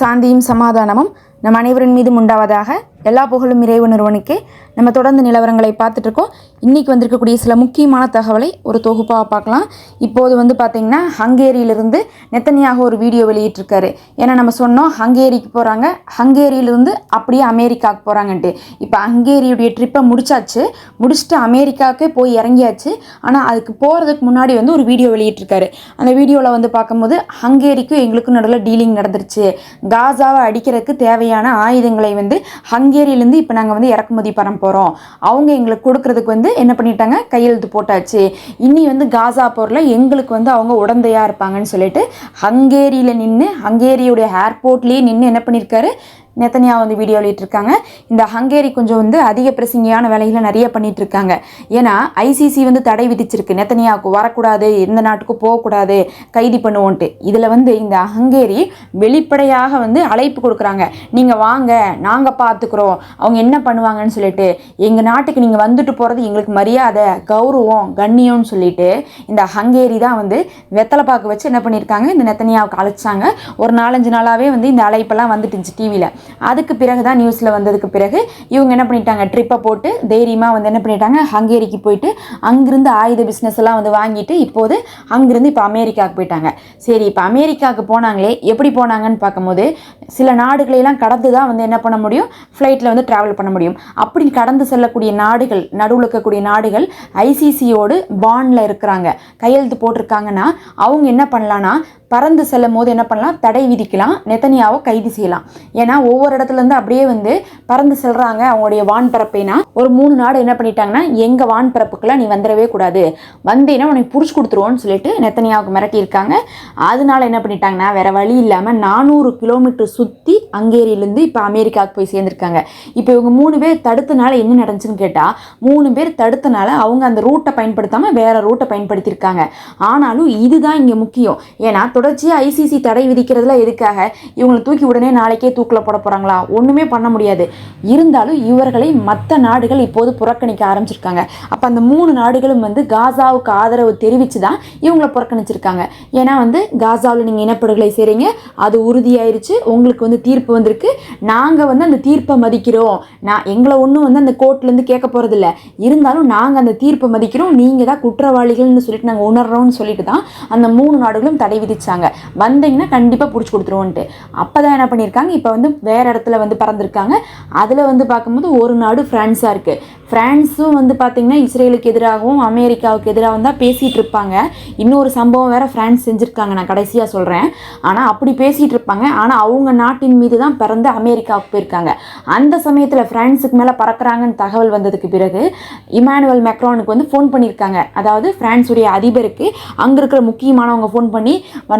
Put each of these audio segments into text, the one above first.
சாந்தியும் சமாதானமும் நம் அனைவரின் மீதும் உண்டாவதாக எல்லா புகழும் இறைவு நிறுவனுக்கே நம்ம தொடர்ந்து நிலவரங்களை பார்த்துட்ருக்கோம் இன்றைக்கி வந்திருக்கக்கூடிய சில முக்கியமான தகவலை ஒரு தொகுப்பாக பார்க்கலாம். இப்போது வந்து பார்த்திங்கன்னா ஹங்கேரியிலிருந்து நெத்தனியாக ஒரு வீடியோ வெளியிட்டிருக்காரு. ஏன்னா நம்ம சொன்னோம் ஹங்கேரிக்கு போகிறாங்க ஹங்கேரியிலிருந்து அப்படியே அமெரிக்காவுக்கு போகிறாங்கன்ட்டு இப்போ ஹங்கேரியுடைய ட்ரிப்பை முடிச்சாச்சு. முடிச்சுட்டு அமெரிக்காவுக்கே போய் இறங்கியாச்சு. ஆனால் அதுக்கு போகிறதுக்கு முன்னாடி வந்து ஒரு வீடியோ வெளியிட்டிருக்காரு. அந்த வீடியோவில் வந்து பார்க்கும்போது ஹங்கேரிக்கும் எங்களுக்கும் நடுவில் டீலிங் நடந்துருச்சு. காசாவை அடிக்கிறதுக்கு தேவையான ஆயுதங்களை வந்து ஹங்கேரியிலேருந்து இப்போ நாங்கள் வந்து இறக்குமதி பண்ண போகிறோம் அவங்க எங்களுக்கு கொடுக்கறதுக்கு வந்து என்ன பண்ணிட்டாங்க? கையெழுத்து போட்டாச்சு. இனி வந்து காசா போரில் எங்களுக்கு வந்து அவங்க உடந்தையாக இருப்பாங்கன்னு சொல்லிட்டு ஹங்கேரியில் நின்று ஹங்கேரியுடைய ஏர்போர்ட்லேயே நின்று என்ன பண்ணியிருக்காரு நெத்தனியா வந்து வீடியோ வெளியிட்டிருக்காங்க. இந்த ஹங்கேரி கொஞ்சம் வந்து அதிக பிரசிங்கியான வேலைகளை நிறைய பண்ணிட்டு இருக்காங்க ஏன்னா ஐசிசி வந்து தடை விதிச்சிருக்கு. நெத்தனியாவுக்கு வரக்கூடாது எந்த நாட்டுக்கும் போகக்கூடாது கைது பண்ணுவோன்ட்டு. இதில் வந்து இந்த ஹங்கேரி வெளிப்படையாக வந்து அழைப்பு கொடுக்குறாங்க. நீங்கள் வாங்க நாங்கள் பார்த்துக்குறோம் அவங்க என்ன பண்ணுவாங்கன்னு சொல்லிட்டு எங்கள் நாட்டுக்கு நீங்கள் வந்துட்டு போகிறது எங்களுக்கு மரியாதை கௌரவம் கண்ணியம்னு சொல்லிட்டு இந்த ஹங்கேரி தான் வந்து வெத்தலை பாக்கு வச்சு என்ன பண்ணியிருக்காங்க இந்த நெத்தனியாவுக்கு அழைச்சாங்க. ஒரு நாலஞ்சு நாளாகவே வந்து இந்த அழைப்பெல்லாம் வந்துட்டுச்சு டிவியில் அதுக்கு பிறகு தான் நியூஸில் வந்ததுக்கு பிறகு இவங்க என்ன பண்ணிட்டாங்க? ட்ரிப்பை போட்டு தைரியமாக வந்து என்ன பண்ணிட்டாங்க? ஹங்கேரிக்கு போயிட்டு அங்கிருந்து ஆயுத பிஸ்னஸ் எல்லாம் வந்து வாங்கிட்டு இப்போது அங்கிருந்து இப்போ அமெரிக்காவுக்கு போயிட்டாங்க. சரி இப்போ அமெரிக்காவுக்கு போனாங்களே எப்படி போனாங்கன்னு பார்க்கும்போது சில நாடுகளையெல்லாம் கடந்து தான் வந்து என்ன பண்ண முடியும்? ஃப்ளைட்டில் வந்து ட்ராவல் பண்ண முடியும். அப்படி கடந்து செல்லக்கூடிய நாடுகள் நடுவில் இருக்கக்கூடிய நாடுகள் ஐசிசியோடு பாண்டில் இருக்கிறாங்க. கையெழுத்து போட்டிருக்காங்கன்னா அவங்க என்ன பண்ணலான்னா பறந்து செல்லும் போது என்ன பண்ணலாம்? தடை விதிக்கலாம். நெத்தனியாவை கைது செய்யலாம். ஏன்னா ஒவ்வொரு இடத்துல இருந்து அப்படியே வந்து பறந்து செல்கிறாங்க அவங்களுடைய வான்பரப்பைனா. ஒரு மூணு நாடு என்ன பண்ணிட்டாங்கன்னா எங்கள் வான்பரப்புக்கெல்லாம் நீ வந்துடவே கூடாது. வந்தேன்னா உனக்கு புடிச்சு கொடுத்துருவோன்னு சொல்லிட்டு நெத்தனியாவுக்கு மிரட்டியிருக்காங்க. அதனால என்ன பண்ணிட்டாங்கன்னா வேறு வழி இல்லாமல் நானூறு கிலோமீட்டர் சுற்றி அங்கேரியிலேருந்து இப்போ அமெரிக்காவுக்கு போய் சேர்ந்துருக்காங்க. இப்போ இவங்க மூணு பேர் தடுத்தனால என்ன நடந்துச்சுன்னு கேட்டால் மூணு பேர் தடுத்தனால அவங்க அந்த ரூட்டை பயன்படுத்தாமல் வேறு ரூட்டை பயன்படுத்தியிருக்காங்க. ஆனாலும் இதுதான் இங்கே முக்கியம். ஏன்னா தொடர்ச்சியாக ஐசிசி தடை விதிக்கிறதுல எதுக்காக? இவங்களை தூக்கி உடனே நாளைக்கே தூக்கில் போட போகிறாங்களா ஒன்றுமே பண்ண முடியாது. இருந்தாலும் இவர்களை மற்ற நாடுகள் இப்போது புறக்கணிக்க ஆரம்பிச்சிருக்காங்க. அப்போ அந்த மூணு நாடுகளும் வந்து காசாவுக்கு ஆதரவு தெரிவித்து தான் இவங்களை புறக்கணிச்சிருக்காங்க. ஏன்னா வந்து காசாவில் நீங்கள் இனப்படுகொலை செய்கிறீங்க அது உறுதியாயிருச்சு உங்களுக்கு வந்து தீர்ப்பு வந்திருக்கு. நாங்கள் வந்து அந்த தீர்ப்பை மதிக்கிறோம். நான் எங்களை ஒன்றும் வந்து அந்த கோர்ட்லேருந்து கேட்க போகிறதில்ல இருந்தாலும் நாங்கள் அந்த தீர்ப்பை மதிக்கிறோம். நீங்கள் தான் குற்றவாளிகள்னு சொல்லிட்டு நாங்கள் உணர்றோம்னு சொல்லிட்டு தான் அந்த மூணு நாடுகளும் தடை விதிச்சாங்க. வந்தீங்கன்னா கண்டிப்பாக பிடிச்சி கொடுத்துருவோன்ட்டு. அப்போ தான் என்ன பண்ணியிருக்காங்க? இப்போ வந்து வேறு இடத்துல வந்து பறந்துருக்காங்க. அதில் வந்து பார்க்கும்போது ஒரு நாடு ஃப்ரான்ஸாக இருக்குது ஃப்ரான்ஸும் வந்து பார்த்திங்கன்னா இஸ்ரேலுக்கு எதிராகவும் அமெரிக்காவுக்கு எதிராகவும் தான் பேசிகிட்டு இருப்பாங்க. இன்னொரு சம்பவம் வேறு ஃப்ரான்ஸ் செஞ்சுருக்காங்க நான் கடைசியாக சொல்கிறேன் ஆனால் அப்படி பேசிகிட்டு இருப்பாங்க. ஆனால் அவங்க நாட்டின் மீது தான் பிறந்து அமெரிக்காவுக்கு போயிருக்காங்க. அந்த சமயத்தில் ஃப்ரான்ஸுக்கு மேலே பறக்கிறாங்கன்னு தகவல் வந்ததுக்கு பிறகு இமானுவல் மெக்ரானுக்கு வந்து ஃபோன் பண்ணியிருக்காங்க. அதாவது ஃப்ரான்ஸுடைய அதிபருக்கு அங்கே இருக்கிற முக்கியமானவங்க ஃபோன் பண்ணி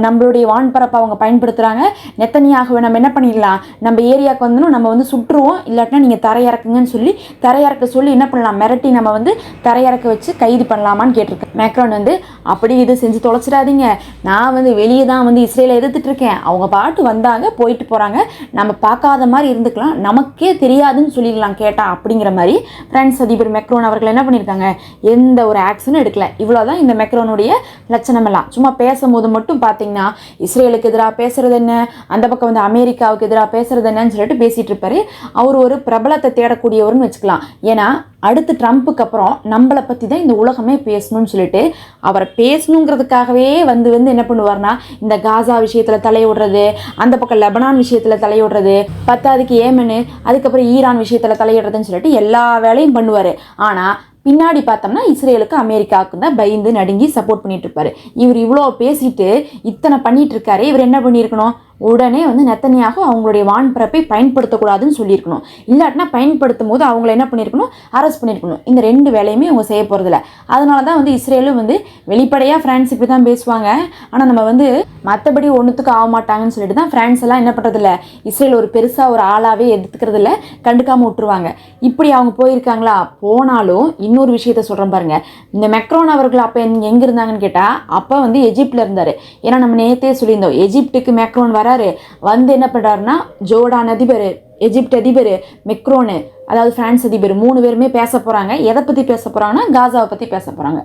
நம்மளுடைய வான்பரப்பை அவங்க பயன்படுத்துகிறாங்க நெத்தனியாகவே நம்ம என்ன பண்ணிடலாம்? நம்ம ஏரியாவுக்கு வந்தனும் நம்ம வந்து சுற்றுவோம். இல்லாட்டினா நீங்கள் தரையிறக்குங்கன்னு சொல்லி தரையிறக்க சொல்லி என்ன பண்ணலாம்? மிரட்டி நம்ம வந்து தரையிறக்க வச்சு கைது பண்ணலாமான்னு கேட்டிருக்கேன். மேக்ரான் வந்து அப்படி இது செஞ்சு தொலைச்சிடாதீங்க. நான் வந்து வெளியே தான் வந்து இஸ்ரேலை எதிர்த்துட்ருக்கேன் அவங்க பாட்டு வந்தாங்க போயிட்டு போகிறாங்க நம்ம பார்க்காத மாதிரி இருந்துக்கலாம். நமக்கே தெரியாதுன்னு சொல்லிடலாம் கேட்டால் அப்படிங்கிற மாதிரி ஃப்ரான்ஸ் அதிபர் மெக்ரோன் அவர்கள் என்ன பண்ணியிருக்காங்க? எந்த ஒரு ஆக்ஷனும் எடுக்கல. இவ்வளோதான் இந்த மெக்ரோனுடைய லட்சணம் எல்லாம் சும்மா பேசும்போது மட்டும் பார்த்தீங்கன்னா இஸ்ரேலுக்கு எதிராக பேசுறது என்ன? அந்த பக்கம் வந்து அமெரிக்காவுக்கு எதிராக பேசுறது என்னன்னு சொல்லிட்டு பேசிட்டு இருப்பாரு. அவர் ஒரு பிரபலத்தை தேடக்கூடியவர்னு வச்சுக்கலாம். ஏன்னா அடுத்து ட்ரம்ப்புக்கு அப்புறம் நம்மளை பற்றி தான் இந்த உலகமே பேசணும்னு சொல்லிட்டு அவரை பேசணுங்கிறதுக்காகவே வந்து வந்து என்ன பண்ணுவார்னா இந்த காசா விஷயத்தில் தலையிடுறது அந்த பக்கம் லெபனான் விஷயத்தில் தலையிடுறது பத்தாதுக்கு ஏமனு அதுக்கப்புறம் ஈரான் விஷயத்தில் தலையிடுறதுன்னு சொல்லிட்டு எல்லா வேலையும் பண்ணுவார். ஆனால் பின்னாடி பார்த்தோம்னா இஸ்ரேலுக்கு அமெரிக்காவுக்கு தான் பயந்து நடுங்கி சப்போர்ட் பண்ணிட்டு இருப்பாரு. இவர் இவ்வளோ பேசிட்டு இத்தனை பண்ணிட்டு இருக்காரு. இவர் என்ன பண்ணியிருக்கணும்? உடனே வந்து நெத்தனியாக அவங்களுடைய வான் பிறப்பை பயன்படுத்தக்கூடாதுன்னு சொல்லியிருக்கணும். இல்லாட்டினா பயன்படுத்தும் போது அவங்கள என்ன பண்ணியிருக்கணும்? அரெஸ்ட் பண்ணியிருக்கணும். இந்த ரெண்டு வேலையுமே அவங்க செய்ய போகிறதில்ல அதனால தான் வந்து இஸ்ரேலும் வந்து வெளிப்படையாக ஃப்ரான்ஸ் இப்படி தான் பேசுவாங்க. ஆனால் நம்ம வந்து மற்றபடி ஒன்றுத்துக்கு ஆக மாட்டாங்கன்னு சொல்லிட்டு தான் ஃப்ரான்ஸ் எல்லாம் என்ன பண்ணுறதில்ல இஸ்ரேல் ஒரு பெருசாக ஒரு ஆளாகவே எடுத்துக்கிறதில்ல. கண்டுக்காமல் விட்டுருவாங்க. இப்படி அவங்க போயிருக்காங்களா? போனாலும் இன்னொரு விஷயத்த சொல்கிறேன் பாருங்கள் இந்த மெக்ரோன் அவர்கள் அப்போ எங்கே இருந்தாங்கன்னு கேட்டால் அப்போ வந்து எஜிப்டில் இருந்தார். ஏன்னா நம்ம நேற்றே சொல்லியிருந்தோம். எஜிப்டுக்கு மெக்ரோன் வராரு வந்து என்ன பண்ணுறாருன்னா ஜோர்டான் அதிபர் எஜிப்ட் அதிபர் மெக்ரோனு. அதாவது பிரான்ஸ் அதிபர் மூணு பேருமே பேச போகிறாங்க எதை பற்றி பேச போகிறாங்கன்னா காசாவை பற்றி பேச போகிறாங்க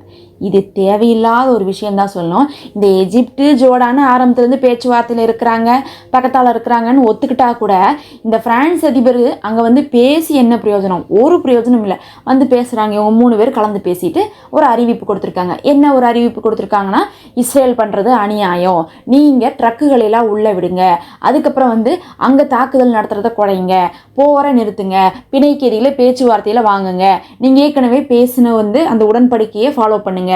இது தேவையில்லாத ஒரு விஷயம் தான் சொல்லணும். இந்த எஜிப்டு ஜோர்டான் ஆரம்பத்துலேருந்து பேச்சுவார்த்தையில் இருக்கிறாங்க பக்கத்தால் இருக்கிறாங்கன்னு ஒத்துக்கிட்டா கூட இந்த பிரான்ஸ் அதிபர் அங்கே வந்து பேசி என்ன பிரயோஜனம்? ஒரு பிரயோஜனம் இல்லை. வந்து பேசுகிறாங்க இவங்க மூணு பேர் கலந்து பேசிட்டு ஒரு அறிவிப்பு கொடுத்துருக்காங்க. என்ன ஒரு அறிவிப்பு கொடுத்துருக்காங்கன்னா இஸ்ரேல் பண்ணுறது அநியாயம். நீங்கள் ட்ரக்குகளெல்லாம் உள்ளே விடுங்க. அதுக்கப்புறம் வந்து அங்கே தாக்குதல் நடத்துகிறத குறைங்க. போகிற நிறுத்துங்க. பிணை பிணைக்கேரியில் பேச்சுவார்த்தையில் வாங்குங்க. நீங்கள் ஏற்கனவே பேசின வந்து அந்த உடன்படிக்கையை ஃபாலோ பண்ணுங்க.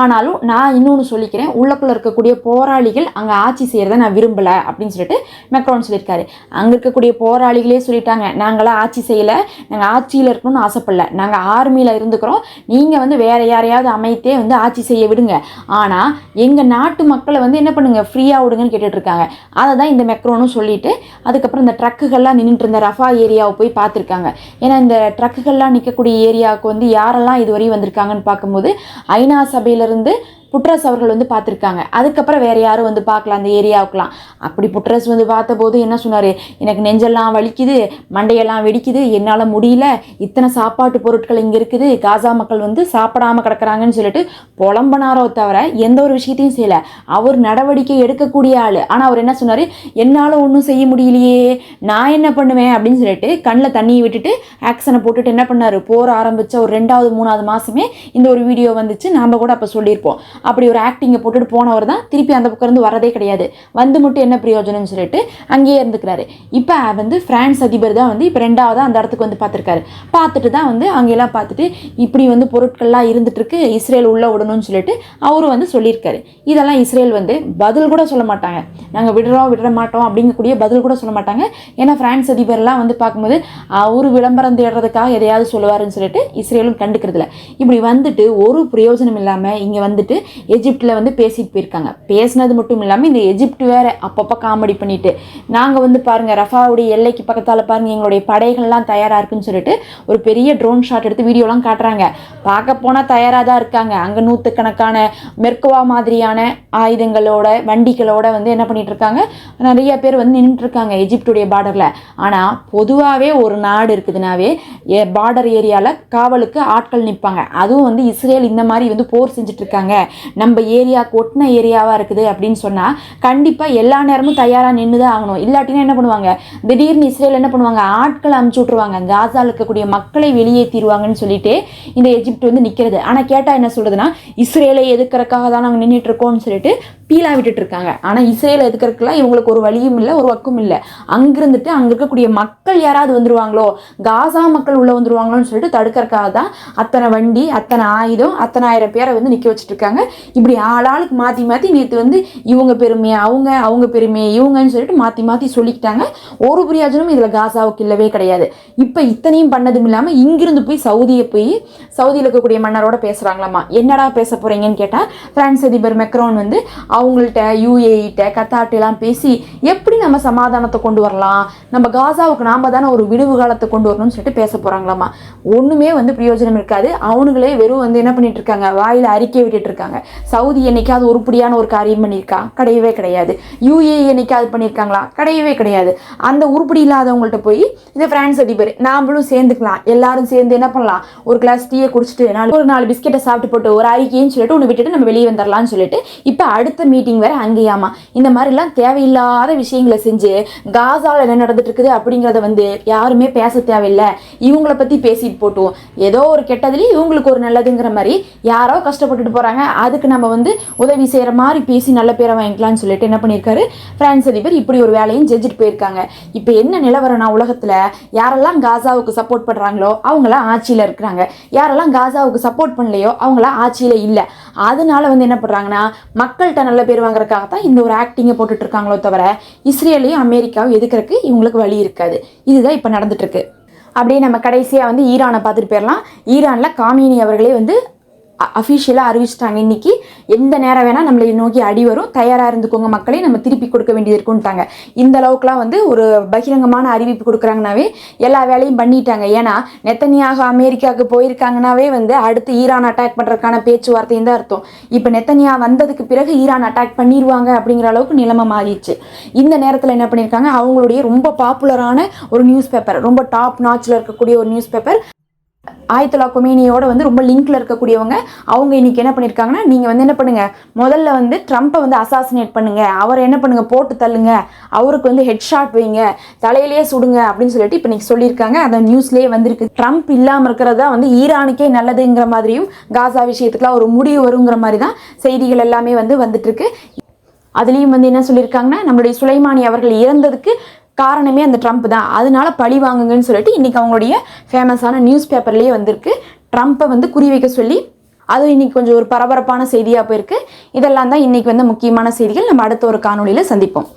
ஆனாலும் நான் இன்னொன்று சொல்லிக்கிறேன். உள்ளக்குள்ள இருக்கக்கூடிய போராளிகள் அங்கே ஆட்சி செய்கிறத நான் விரும்பலை அப்படின்னு சொல்லிட்டு மெக்ரான் சொல்லியிருக்காரு. அங்கே இருக்கக்கூடிய போராளிகளே சொல்லிட்டாங்க. நாங்களாம் ஆட்சி செய்யலை. நாங்கள் ஆட்சியில் இருக்கணும்னு ஆசைப்படல. நாங்கள் ஆர்மியில் இருந்துக்கிறோம். நீங்கள் வந்து வேற யாரையாவது அமைத்தே வந்து ஆட்சி செய்ய விடுங்க. ஆனால் எங்கள் நாட்டு மக்களை வந்து என்ன பண்ணுங்க? ஃப்ரீயாக விடுங்கன்னு கேட்டுட்டு இருக்காங்க. அதை தான் இந்த மெக்ரோனும் சொல்லிட்டு அதுக்கப்புறம் இந்த ட்ரக்குகள்லாம் நின்றுட்டு இருந்த ரஃபா ஏரியாவை போய் பார்த்துருக்காங்க. ஏன்னா இந்த ட்ரக்குகள்லாம் நிற்கக்கூடிய ஏரியாவுக்கு வந்து யாரெல்லாம் இதுவரையும் வந்திருக்காங்கன்னு பார்க்கும்போது ஐநா சபையிலேருந்து புட்ரஸ் அவர்கள் வந்து பார்த்துருக்காங்க. அதுக்கப்புறம் வேற யாரும் வந்து பார்க்கலாம் அந்த ஏரியாவுக்குலாம் அப்படி புட்ரஸ் வந்து பார்த்தபோது என்ன சொன்னார்? எனக்கு நெஞ்செல்லாம் வலிக்குது மண்டையெல்லாம் வெடிக்குது என்னால் முடியல இத்தனை சாப்பாட்டு பொருட்கள் இங்கே இருக்குது காசா மக்கள் வந்து சாப்பிடாம கிடக்குறாங்கன்னு சொல்லிட்டு புலம்பனாரோ தவிர எந்த ஒரு விஷயத்தையும் செய்யலை. அவர் நடவடிக்கை எடுக்கக்கூடிய ஆள். ஆனால் அவர் என்ன சொன்னார்? என்னால் ஒன்றும் செய்ய முடியலையே நான் என்ன பண்ணுவேன் அப்படின்னு சொல்லிட்டு கண்ணில் தண்ணியை விட்டுட்டு ஆக்ஷனை போட்டுட்டு என்ன பண்ணார்? போர் ஆரம்பித்த ஒரு ரெண்டாவது மூணாவது மாதமே இந்த ஒரு வீடியோ வந்துச்சு. நாம் கூட அப்போ சொல்லியிருப்போம். அப்படி ஒரு ஆக்டிங்கை போட்டுட்டு போனவர் தான் திருப்பி அந்த பக்கம் இருந்து வரதே கிடையாது. வந்து மட்டும் என்ன பிரயோஜனம்னு சொல்லிட்டு அங்கேயே இருந்துக்கிறாரு. இப்போ வந்து பிரான்ஸ் அதிபர் தான் வந்து இப்போ ரெண்டாவது அந்த இடத்துக்கு வந்து பார்த்துருக்காரு. பார்த்துட்டு தான் வந்து அங்கெல்லாம் பார்த்துட்டு இப்படி வந்து பொருட்கள்லாம் இருந்துட்டுருக்கு இஸ்ரேல் உள்ளே விடணும்னு சொல்லிட்டு அவரும் வந்து சொல்லியிருக்காரு. இதெல்லாம் இஸ்ரேல் வந்து பதில் கூட சொல்ல மாட்டாங்க. நாங்கள் விடுறோம் விட மாட்டோம் அப்படிங்கக்கூடிய பதில் கூட சொல்ல மாட்டாங்க. ஏன்னா பிரான்ஸ் அதிபர்லாம் வந்து பார்க்கும்போது அவர் விளம்பரம் தேடுறதுக்காக எதையாவது சொல்லுவாருன்னு சொல்லிட்டு இஸ்ரேலும் கண்டுக்கிறதில்ல. இப்படி வந்துட்டு ஒரு பிரயோஜனம் இல்லாமல் இங்கே வந்துட்டு எஜிப்டில் வந்து பேசிட்டு போயிருக்காங்க. பேசினது மட்டும் இல்லாமல் இந்த எஜிப்ட் வேற அப்பப்போ காமெடி பண்ணிட்டு. நாங்கள் வந்து பாருங்கள் ரஃபாவுடைய எல்லைக்கு பக்கத்தால் பாருங்கள் எங்களுடைய படைகள்லாம் தயாராக இருக்குன்னு சொல்லிட்டு ஒரு பெரிய ட்ரோன் ஷாட் எடுத்து வீடியோலாம் காட்டுறாங்க. பார்க்க போனால் தயாராக தான் இருக்காங்க. அங்கே நூற்றுக்கணக்கான மெர்குவா மாதிரியான ஆயுதங்களோட வண்டிகளோட வந்து என்ன பண்ணிகிட்டு இருக்காங்க? நிறைய பேர் வந்து நின்றுட்டு இருக்காங்க எஜிப்டுடைய பார்டரில் ஆனால் பொதுவாகவே ஒரு நாடு இருக்குதுனாவே பார்டர் ஏரியாவில் காவலுக்கு ஆட்கள் நிற்பாங்க அதுவும் வந்து இஸ்ரேல் இந்த மாதிரி வந்து போர் செஞ்சுட்ருக்காங்க நம்ம ஏரியா கொட்டின ஏரியாவாக இருக்குது அப்படின்னு சொன்னால் கண்டிப்பாக எல்லா நேரமும் தயாராக நின்று தான் ஆகணும். இல்லாட்டினா என்ன பண்ணுவாங்க? திடீர்னு இஸ்ரேல் என்ன பண்ணுவாங்க? ஆட்களை அமுச்சு விட்ருவாங்க காசாவில் இருக்கக்கூடிய மக்களை வெளியேற்றிடுவாங்கன்னு சொல்லிட்டு இந்த எஜிப்ட் வந்து நிற்கிறது ஆனால் கேட்டால் என்ன சொல்கிறதுனா இஸ்ரேலை எதுக்கிறக்காக தான் நாங்கள் நின்றுட்டு இருக்கோம்னு சொல்லிட்டு பீலாக விட்டுட்டு இருக்காங்க ஆனால் இசையில் எதுக்கிறதுக்கெல்லாம் இவங்களுக்கு ஒரு வழியும் இல்லை ஒரு வக்கும் இல்லை. அங்கிருந்துட்டு அங்கே இருக்கக்கூடிய மக்கள் யாராவது வந்துருவாங்களோ காசா மக்கள் உள்ளே வந்துருவாங்களோன்னு சொல்லிட்டு தடுக்கிறக்காக தான் அத்தனை வண்டி அத்தனை ஆயுதம் அத்தனை ஆயிரம் பேரை வந்து நிற்க வச்சுட்ருக்காங்க இப்படி ஆளாளுக்கு மாற்றி மாற்றி நேற்று வந்து இவங்க பெருமையை அவங்க அவங்க பெருமையை இவங்கன்னு சொல்லிட்டு மாற்றி மாற்றி சொல்லிக்கிட்டாங்க. ஒரு பிரயோஜனமும் இதில் காசாவுக்கு இல்லவே கிடையாது. இப்போ இத்தனையும் பண்ணதும் இல்லாமல் இங்கிருந்து போய் சவுதியை போய் சவுதியில் இருக்கக்கூடிய மன்னரோட பேசுகிறாங்களாமா என்னடா பேச போகிறீங்கன்னு கேட்டால் பிரான்ஸ் அதிபர் மெக்ரோன் வந்து அவங்கள்ட்ட யூஏஇட்ட கத்தார்ட்டெல்லாம் பேசி எப்படி நம்ம சமாதானத்தை கொண்டு வரலாம்? நம்ம காசாவுக்கு நாம் தானே ஒரு விடுவு காலத்தை கொண்டு வரணும்னு சொல்லிட்டு பேச போகிறாங்களாமா ஒன்றுமே வந்து பிரயோஜனம் இருக்காது. அவனுங்களே வெறும் வந்து என்ன பண்ணிட்டு இருக்காங்க? வாயில் அறிக்கை விட்டுட்டு இருக்காங்க. சவுதி என்னைக்காவது உருப்படியான ஒரு காரியம் பண்ணியிருக்கா? கிடையவே கிடையாது. யூஏஇ என்னைக்காவது பண்ணியிருக்காங்களா? கிடையவே கிடையாது. அந்த உருப்படி இல்லாதவங்கள்ட்ட போய் இந்த ஃப்ரான்ஸ் அதிபர் நாமளும் சேர்ந்துக்கலாம். எல்லாரும் சேர்ந்து என்ன பண்ணலாம்? ஒரு கிளாஸ் டீயை குடிச்சிட்டு நாலு ஒரு நாலு பிஸ்கெட்டை சாப்பிட்டு போட்டு ஒரு அறிக்கைன்னு சொல்லிட்டு ஒன்று விட்டுட்டு நம்ம வெளியே வந்துடலாம்னு சொல்லிட்டு இப்போ அடுத்த மீட்டிங் வேற அங்கேயாமா? இந்த மாதிரிலாம் தேவையில்லாத விஷயங்களை செஞ்சு காசாவில் என்ன நடந்துட்டு இருக்குது அப்படிங்கிறத வந்து யாருமே பேச தேவையில்லை. இவங்களை பற்றி பேசிட்டு போட்டோம் ஏதோ ஒரு கெட்டதுலேயும் இவங்களுக்கு ஒரு நல்லதுங்கிற மாதிரி யாரோ கஷ்டப்பட்டுட்டு போகிறாங்க அதுக்கு நம்ம வந்து உதவி செய்கிற மாதிரி பேசி நல்ல பேரை வாங்கிக்கலாம்னு சொல்லிட்டு என்ன பண்ணியிருக்காரு? பிரான்ஸ் அதிபர் இப்படி ஒரு வேலையும் செஞ்சுட்டு போயிருக்காங்க. இப்போ என்ன நிலவரம்னா உலகத்தில் யாரெல்லாம் காசாவுக்கு சப்போர்ட் பண்ணுறாங்களோ அவங்களாம் ஆட்சியில் இருக்கிறாங்க. யாரெல்லாம் காசாவுக்கு சப்போர்ட் பண்ணலையோ அவங்களாம் ஆட்சியில் இல்லை. அதனால வந்து என்ன பண்ணுறாங்கன்னா மக்கள்கிட்ட நல்ல பேர் வாங்குறதுக்காக தான் இந்த ஒரு ஆக்டிங்கை போட்டுட்டு இருக்காங்களோ தவிர இஸ்ரேலையும் அமெரிக்காவும் எதுக்கிறதுக்கு இவங்களுக்கு வழி இருக்காது. இதுதான் இப்போ நடந்துட்டு இருக்கு அப்படியே நம்ம கடைசியாக வந்து ஈரானை பார்த்துட்டு போயிடலாம். ஈரானில் காமினி அவர்களே வந்து அஃபிஷியலாக அறிவிச்சிட்டாங்க. இன்னைக்கு எந்த நேரம் வேணால் நம்மளை நோக்கி அடி வரும். தயாராக இருந்துக்கோங்க மக்களே. நம்ம திருப்பி கொடுக்க வேண்டியது இருக்குன்ட்டாங்க. இந்த அளவுக்குலாம் வந்து ஒரு பகிரங்கமான அறிவிப்பு கொடுக்குறாங்கனாவே எல்லா வேலையும் பண்ணிட்டாங்க. ஏன்னா நெத்தனியாக அமெரிக்காவுக்கு போயிருக்காங்கனாவே வந்து அடுத்து ஈரான் அட்டாக் பண்ணுறதுக்கான பேச்சுவார்த்தையும் தான் அர்த்தம். இப்போ நெத்தனியா வந்ததுக்கு பிறகு ஈரான் அட்டாக் பண்ணிடுவாங்க அப்படிங்கிற அளவுக்கு நிலைமை மாறிடுச்சு. இந்த நேரத்தில் என்ன பண்ணியிருக்காங்க அவங்களுடைய ரொம்ப பாப்புலரான ஒரு நியூஸ் பேப்பர் ரொம்ப டாப் நாச்சில் இருக்கக்கூடிய ஒரு நியூஸ் பேப்பர் ஆயத்துலா கொமேனியோட வந்து ரொம்ப லிங்க்ல இருக்கக்கூடியவங்க அவங்க இன்னைக்கு என்ன பண்ணியிருக்காங்கன்னா நீங்கள் வந்து என்ன பண்ணுங்க? முதல்ல வந்து ட்ரம்ப்பை வந்து அசாசினேட் பண்ணுங்க. அவரை என்ன பண்ணுங்க? போட்டு தள்ளுங்க. அவருக்கு வந்து ஹெட் ஷாட் வைங்க. தலையிலேயே சுடுங்க அப்படின்னு சொல்லிட்டு இப்போ இன்னைக்கு சொல்லியிருக்காங்க. அந்த நியூஸ்லேயே வந்திருக்கு. ட்ரம்ப் இல்லாமல் இருக்கிறது தான் வந்து ஈரானுக்கே நல்லதுங்கிற மாதிரியும் காசா விஷயத்துக்குலாம் ஒரு முடிவு வருங்கிற மாதிரி தான் செய்திகள் எல்லாமே வந்து வந்துட்டு இருக்கு. அதுலேயும் வந்து என்ன சொல்லியிருக்காங்கன்னா நம்மளுடைய சுலைமானி அவர்கள் இறந்ததுக்கு காரணமே அந்த ட்ரம்ப் தான். அதனால பழி வாங்குங்கன்னு சொல்லிட்டு இன்றைக்கி அவங்களுடைய ஃபேமஸான நியூஸ் பேப்பர்லேயே வந்திருக்கு ட்ரம்ப்பை வந்து குறி வைக்க சொல்லி அது இன்னைக்கு கொஞ்சம் ஒரு பரபரப்பான செய்தியாக போயிருக்கு. இதெல்லாம் தான் இன்றைக்கி வந்து முக்கியமான செய்திகள். நம்ம அடுத்த ஒரு காணொலியில் சந்திப்போம்.